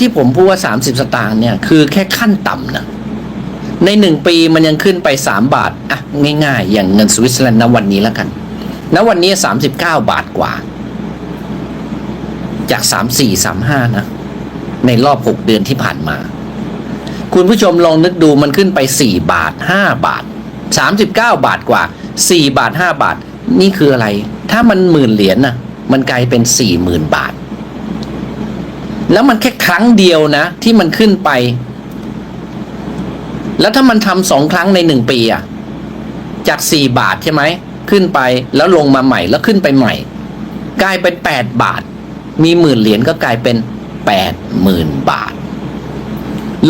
ที่ผมพูดว่า 30 สตางค์เนี่ย คือแค่ขั้นต่ำนะ ในหนึ่งปีมันยังขึ้นไป 3 บาท อะ ง่ายๆ อย่างเงินสวิตเซอร์แลนด์ณวันนี้แล้วกันณวันนี้ 39 บาทกว่า จาก 34 35 นะ ในรอบ 6 เดือนที่ผ่านมา คุณผู้ชมลองนึกดูมันขึ้นไป 4 บาท 5 บาท 39 บาทกว่า 4 บาท 5 บาท นี่คืออะไร ถ้ามันหมื่นเหรียญน่ะมันกลายเป็น 40,000 บาท แล้วมันแค่ครั้งเดียวนะ ที่มันขึ้นไป แล้วถ้ามันทำสองครั้งในหนึ่งปีอะจาก4บาทใช่ไหม ขึ้นไปแล้วลงมาใหม่แล้วขึ้นไปใหม่ กลายเป็น8บาท มีหมื่นเหรียญก็กลายเป็น80,000บาท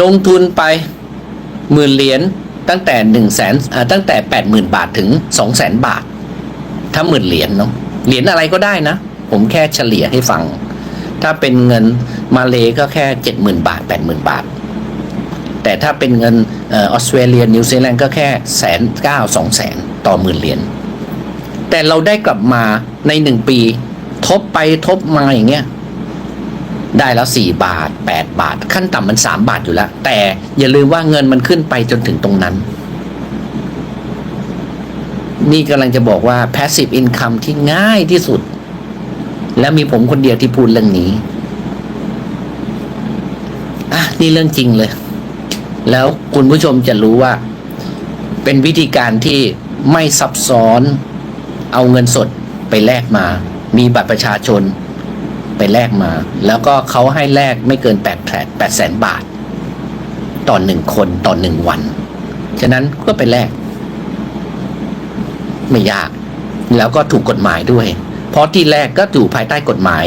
ลงทุนไปหมื่นเหรียญตั้งแต่หนึ่งแสนตั้งแต่แปดหมื่นบาทถึงสองแสนบาท ถ้าหมื่นเหรียญเนาะเหรียญอะไรก็ได้นะ ผมแค่เฉลี่ยให้ฟัง ถ้าเป็นเงินมาเลก็แค่เจ็ดหมื่นบาทแปดหมื่นบาท แต่ถ้าเป็นเงินออออสเตรเลียนิวซีแลนด์ก็แค่แสนเก้าสองแสนต่อหมื่นเหรียญแต่เราได้กลับมาในหนึ่งปี ทบไปทบมาอย่างเงี้ยได้แล้วสี่บาทแปดบาท ขั้นต่ำมันสามบาทอยู่แล้ว แต่อย่าลืมว่าเงินมันขึ้นไปจนถึงตรงนั้น นี่กำลังจะบอกว่า passive income ที่ง่ายที่สุด และมีผมคนเดียวที่พูดเรื่องนี้อะนี่เรื่องจริงเลย แล้วคุณผู้ชมจะรู้ว่า เป็นวิธีการที่ไม่ซับซ้อน เอาเงินสดไปแลกมา มีบัตรประชาชนไปแลกมา แล้วก็เขาให้แลกไม่เกินแปดแปดแสนบาท ต่อหนึ่งคนต่อหนึ่งวัน ฉะนั้นก็ไปแลก ไม่ยาก แล้วก็ถูกกฎหมายด้วย เพราะที่แรกก็ถูกภายใต้กฎหมาย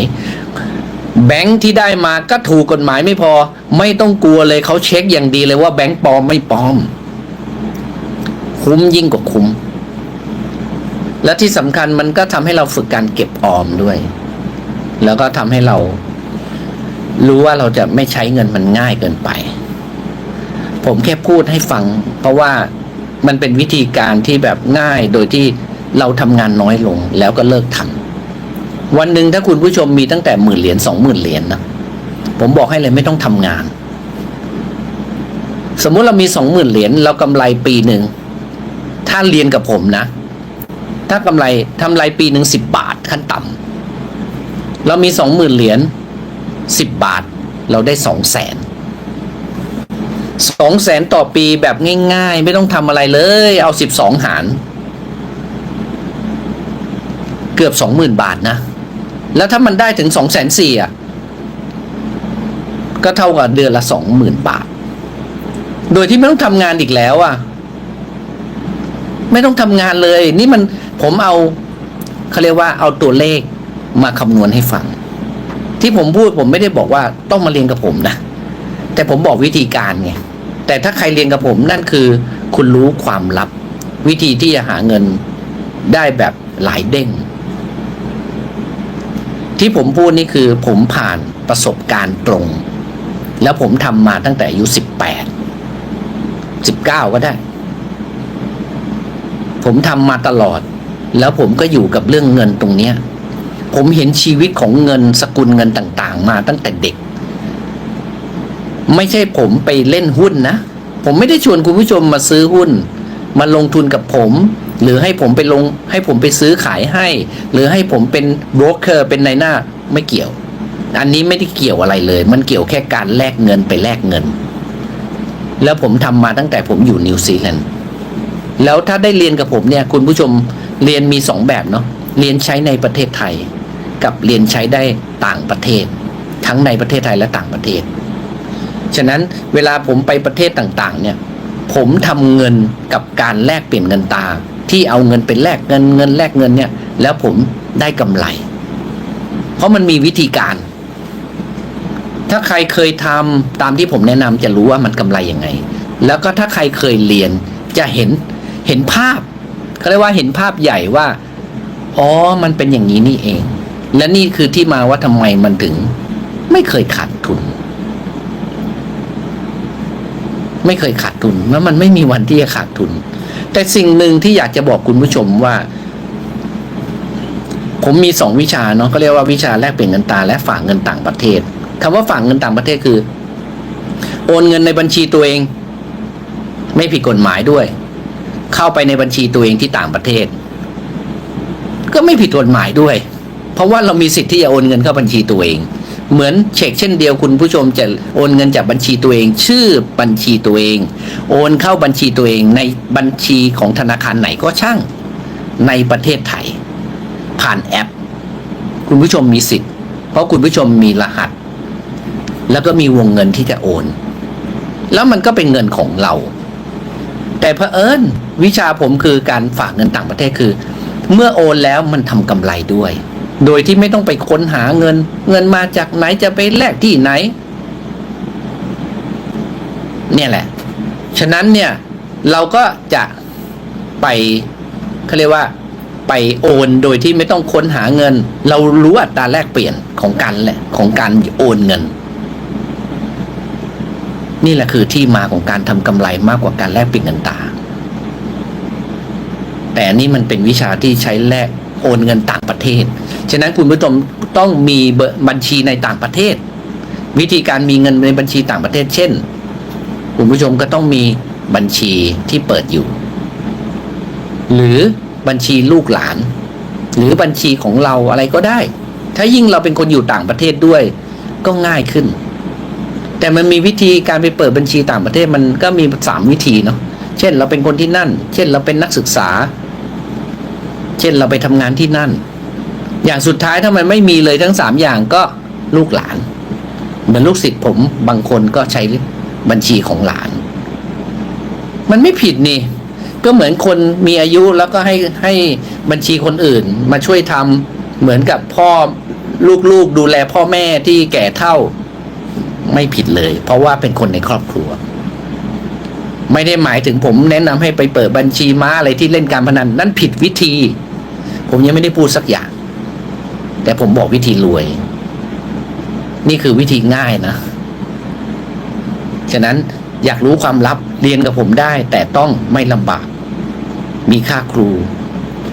แบงค์ที่ได้มาก็ถูกกฎหมายไม่พอ ไม่ต้องกลัวเลยเขาเช็คอย่างดีเลยว่าแบงค์ปลอมไม่ปลอม คุ้มยิ่งกว่าคุ้ม และที่สำคัญมันก็ทำให้เราฝึกการเก็บออมด้วย แล้วก็ทำให้เรา รู้ว่าเราจะไม่ใช้เงินมันง่ายเกินไป ผมแค่พูดให้ฟัง เพราะว่ามันเป็นวิธีการที่แบบง่ายโดยที่เราทำงานน้อยลงแล้วก็เลิกทำ วันหนึ่งถ้าคุณผู้ชมมีตั้งแต่หมื่นเหรียญสองหมื่นเหรียญนะผมบอกให้เลยไม่ต้องทำงาน สมมุติเรามีสองหมื่นเหรียญเรากำไรปีหนึ่งถ้าเรียนกับผมนะ ถ้ากำไรทำไรปีหนึ่งสิบบาทขั้นต่ำเรามีสองหมื่นเหรียญสิบบาท เราได้สองแสนสองแสนต่อปีแบบง่ายๆ ไม่ต้องทำอะไรเลย เอาสิบสองหาร เกือบสองหมื่นบาทนะ แล้วถ้ามันได้ถึงสองแสนสี่อะ ก็เท่ากับเดือนละสองหมื่นบาท โดยที่ไม่ต้องทำงานอีกแล้วอะ ไม่ต้องทำงานเลย นี่มันผมเอาเขาเรียกว่าเอาตัวเลขมาคำนวณให้ฟัง ที่ผมพูดผมไม่ได้บอกว่าต้องมาเรียนกับผมนะ แต่ผมบอกวิธีการไง แต่ถ้าใครเรียนกับผมนั่นคือ คุณรู้ความลับ วิธีที่จะหาเงินได้แบบหลายเด้ง ที่ผมพูดนี่คือผมผ่านประสบการณ์ตรง แล้วผมทำมาตั้งแต่อายุสิบแปดสิบเก้าก็ได้ ผมทำมาตลอด แล้วผมก็อยู่กับเรื่องเงินตรงเนี้ย ผมเห็นชีวิตของเงินสกุลเงินต่างๆ มาตั้งแต่เด็ก ไม่ใช่ผมไปเล่นหุ้นนะ ผมไม่ได้ชวนคุณผู้ชมมาซื้อหุ้น มาลงทุนกับผม หรือให้ผมไปลงให้ผมไปซื้อขายให้ หรือให้ผมเป็นโบรกเกอร์เป็นนายหน้าไม่เกี่ยว อันนี้ไม่ได้เกี่ยวอะไรเลย มันเกี่ยวแค่การแลกเงินไปแลกเงิน แล้วผมทำมาตั้งแต่ผมอยู่นิวซีแลนด์แล้วถ้าได้เรียนกับผมเนี่ยคุณผู้ชมเรียนมีสองแบบเนาะเรียนใช้ในประเทศไทย กับเรียนใช้ได้ต่างประเทศ ทั้งในประเทศไทยและต่างประเทศ ฉะนั้นเวลาผมไปประเทศต่างๆเนี่ยผมทำเงินกับการแลกเปลี่ยนเงินตา ที่เอาเงินไปแลกเงินเงินแลกเงินเนี่ย แล้วผมได้กำไร เพราะมันมีวิธีการ ถ้าใครเคยทำตามที่ผมแนะนำจะรู้ว่ามันกำไรยังไง แล้วก็ถ้าใครเคยเรียนจะเห็นเห็นภาพเขาเรียกว่าเห็นภาพใหญ่ว่าอ๋อมันเป็นอย่างนี้นี่เอง และนี่คือที่มาว่าทำไมมันถึง ไม่เคยขาดทุน ไม่เคยขาดทุนแล้วมันไม่มีวันที่จะขาดทุน แต่สิ่งหนึ่งที่อยากจะบอกคุณผู้ชมว่า ผมมีสองวิชาเนาะก็เรียกว่าวิชาแลกเปลี่ยนเงินตราและฝากเงินต่างประเทศคำว่าฝากเงินต่างประเทศคือ โอนเงินในบัญชีตัวเอง ไม่ผิดกฎหมายด้วย เข้าไปในบัญชีตัวเองที่ต่างประเทศ ก็ไม่ผิดกฎหมายด้วย เพราะว่าเรามีสิทธิ์ที่จะโอนเงินเข้าบัญชีตัวเอง เหมือนเช็คเช่นเดียวคุณผู้ชมจะโอนเงินจากบัญชีตัวเอง ชื่อบัญชีตัวเอง โอนเข้าบัญชีตัวเองในบัญชีของธนาคารไหนก็ช่างในประเทศไทย ผ่านแอป คุณผู้ชมมีสิทธิ์ เพราะคุณผู้ชมมีรหัส แล้วก็มีวงเงินที่จะโอน แล้วมันก็เป็นเงินของเรา แต่เผอิญวิชาผมคือการฝากเงินต่างประเทศคือ เมื่อโอนแล้วมันทำกำไรด้วย โดยที่ไม่ต้องไปค้นหาเงิน เงินมาจากไหนจะไปแลกที่ไหน เนี่ยแหละ ฉะนั้นเนี่ย เราก็จะไปเขาเรียกว่าไปโอนโดยที่ไม่ต้องค้นหาเงิน เรารู้อัตราแลกเปลี่ยนของการแหละของการโอนเงิน นี่แหละคือที่มาของการทำกำไรมากกว่าการแลกเปลี่ยนเงินตราแต่นี่มันเป็นวิชาที่ใช้แลก โอนเงินต่างประเทศ ฉะนั้นคุณผู้ชมต้องมีเบร์บัญชีในต่างประเทศ วิธีการมีเงินในบัญชีต่างประเทศ เช่น คุณผู้ชมก็ต้องมีบัญชีที่เปิดอยู่ หรือบัญชีลูกหลาน หรือบัญชีของเราอะไรก็ได้ ถ้ายิ่งเราเป็นคนอยู่ต่างประเทศด้วย ก็ง่ายขึ้น แต่มันมีวิธีการไปเปิดบัญชีต่างประเทศมันก็มีสามวิธีเนาะเช่น เราเป็นคนที่นั่น เช่น เราเป็นนักศึกษา เช่นเราไปทำงานที่นั่น อย่างสุดท้ายถ้ามันไม่มีเลยทั้งสามอย่างก็ลูกหลาน เหมือนลูกศิษย์ผมบางคนก็ใช้บัญชีของหลาน มันไม่ผิดนี่ ก็เหมือนคนมีอายุแล้วก็ให้ให้บัญชีคนอื่น มาช่วยทำเหมือนกับพ่อลูกๆดูแลพ่อแม่ที่แก่เท่าไม่ผิดเลย เพราะว่าเป็นคนในครอบครัว ไม่ได้หมายถึงผมแนะนำให้ไปเปิดบัญชีม้าอะไรที่เล่นการพนันนั่นผิดวิธี ผมยังไม่ได้พูดสักอย่าง แต่ผมบอกวิธีรวย นี่คือวิธีง่ายนะ ฉะนั้นอยากรู้ความลับเรียนกับผมได้ แต่ต้องไม่ลำบาก มีค่าครู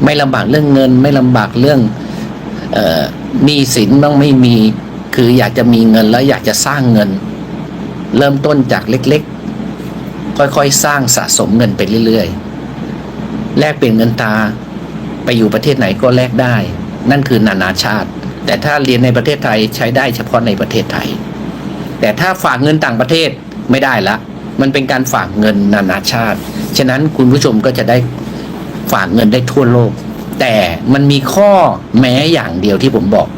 ไม่ลำบากเรื่องเงิน ไม่ลำบากเรื่องหนี้สินบ้างไม่มี คืออยากจะมีเงินแล้วอยากจะสร้างเงิน เริ่มต้นจากเล็ก ๆ ค่อยๆ สร้างสะสมเงินไปเรื่อยๆ แลกเปลี่ยนเงินตราไปอยู่ประเทศไหนก็แลกได้ นั่นคือนานาชาติ แต่ถ้าเรียนในประเทศไทยใช้ได้เฉพาะในประเทศไทย แต่ถ้าฝากเงินต่างประเทศไม่ได้ละ มันเป็นการฝากเงินนานาชาติ ฉะนั้นคุณผู้ชมก็จะได้ฝากเงินได้ทั่วโลก แต่มันมีข้อแม้อย่างเดียวที่ผมบอก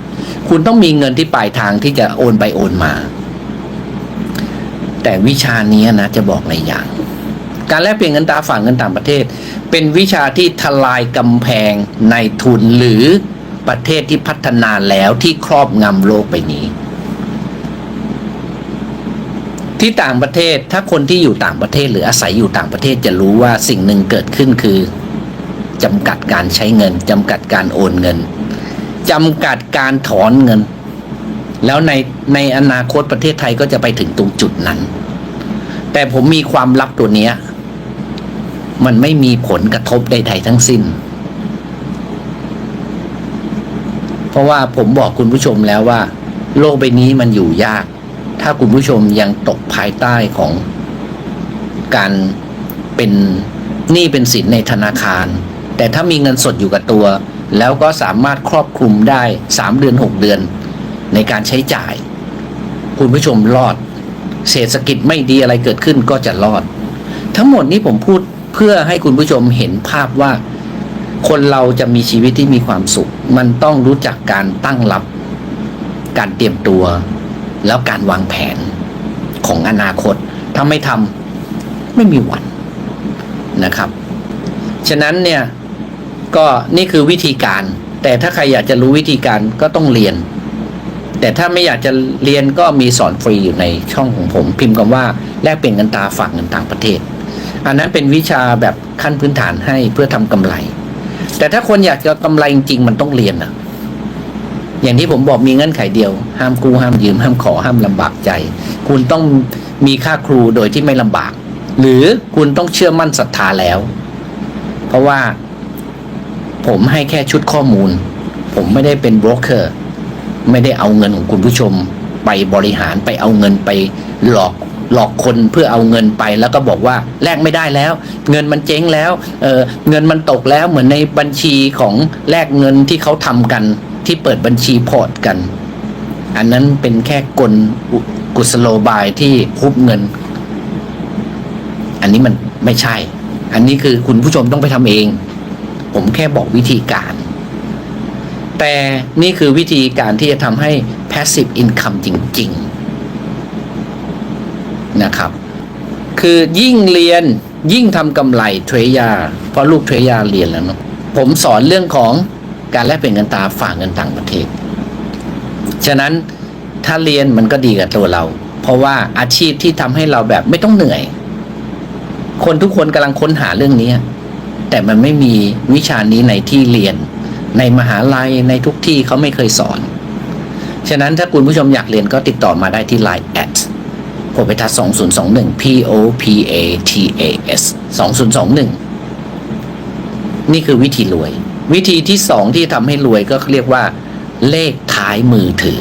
คุณต้องมีเงินที่ปลายทางที่จะโอนไปโอนมา แต่วิชานี้นะจะบอกในอย่าง การแลกเปลี่ยนเงินตราฝากเงินต่างประเทศ เป็นวิชาที่ทลายกำแพงในทุนหรือประเทศที่พัฒนาแล้วที่ครอบงำโลกใบนี้ ที่ต่างประเทศถ้าคนที่อยู่ต่างประเทศหรืออาศัยอยู่ต่างประเทศจะรู้ว่าสิ่งหนึ่งเกิดขึ้นคือจำกัดการใช้เงินจำกัดการโอนเงินจำกัดการถอนเงิน แล้วในในอนาคตประเทศไทยก็จะไปถึงตรงจุดนั้น แต่ผมมีความลับตัวเนี้ย มันไม่มีผลกระทบใดๆทั้งสิ้น เพราะว่าผมบอกคุณผู้ชมแล้วว่า โลกใบนี้มันอยู่ยาก ถ้าคุณผู้ชมยังตกภายใต้ของการเป็นหนี้เป็นสินในธนาคาร แต่ถ้ามีเงินสดอยู่กับตัว แล้วก็สามารถครอบคลุมได้สามเดือนหกเดือน ในการใช้จ่าย คุณผู้ชมรอด เศรษฐกิจไม่ดีอะไรเกิดขึ้นก็จะรอด ทั้งหมดนี้ผมพูดเพื่อให้คุณผู้ชมเห็นภาพว่า คนเราจะมีชีวิตที่มีความสุข มันต้องรู้จักการตั้งรับ การเตรียมตัว แล้วการวางแผนของอนาคต ถ้าไม่ทำไม่มีวันนะครับ ฉะนั้นเนี่ยก็นี่คือวิธีการ แต่ถ้าใครอยากจะรู้วิธีการก็ต้องเรียน แต่ถ้าไม่อยากจะเรียนก็มีสอนฟรีอยู่ในช่องของผม พิมพ์คำว่าแลกเปลี่ยนเงินตราฝากเงินต่างประเทศ อันนั้นเป็นวิชาแบบขั้นพื้นฐานให้เพื่อทำกำไร แต่ถ้าคนอยากจะกำไรจริงๆมันต้องเรียนอะอย่างที่ผมบอกมีเงื่อนไขเดียว ห้ามกู้ห้ามยืมห้ามขอห้ามลำบากใจ คุณต้องมีค่าครูโดยที่ไม่ลำบาก หรือคุณต้องเชื่อมั่นศรัทธาแล้ว เพราะว่าผมให้แค่ชุดข้อมูล ผมไม่ได้เป็นโบรกเกอร์ ไม่ได้เอาเงินของคุณผู้ชมไปบริหารไปเอาเงินไปหลอกหลอกคนเพื่อเอาเงินไปแล้วก็บอกว่าแลกไม่ได้แล้ว เงินมันเจ๊งแล้วเออเงินมันตกแล้วเหมือนในบัญชีของแลกเงินที่เขาทำกันที่เปิดบัญชีพอร์ตกัน อันนั้นเป็นแค่กลกุศโลบายที่คุบเงิน อันนี้มันไม่ใช่ อันนี้คือคุณผู้ชมต้องไปทำเอง ผมแค่บอกวิธีการ แต่นี่คือวิธีการที่จะทำให้ passive income จริง ๆ นะครับ คือยิ่งเรียนยิ่งทำกำไรเทรยา เพราะลูกเทรยาเรียนแล้วเนาะผมสอนเรื่องของการแลกเปลี่ยนเงินตราฝากเงินต่างประเทศ ฉะนั้นถ้าเรียนมันก็ดีกับตัวเรา เพราะว่าอาชีพที่ทำให้เราแบบไม่ต้องเหนื่อย คนทุกคนกำลังค้นหาเรื่องนี้ แต่มันไม่มีวิชานี้ในที่เรียน ในมหาลัยในทุกที่เขาไม่เคยสอน ฉะนั้นถ้าคุณผู้ชมอยากเรียนก็ติดต่อมาได้ที่ Line แอดโพเปทัส2021 P O P A T A S 2021 นี่คือวิธีรวย วิธีที่สองที่ทำให้รวยก็เรียกว่า เลขท้ายมือถือ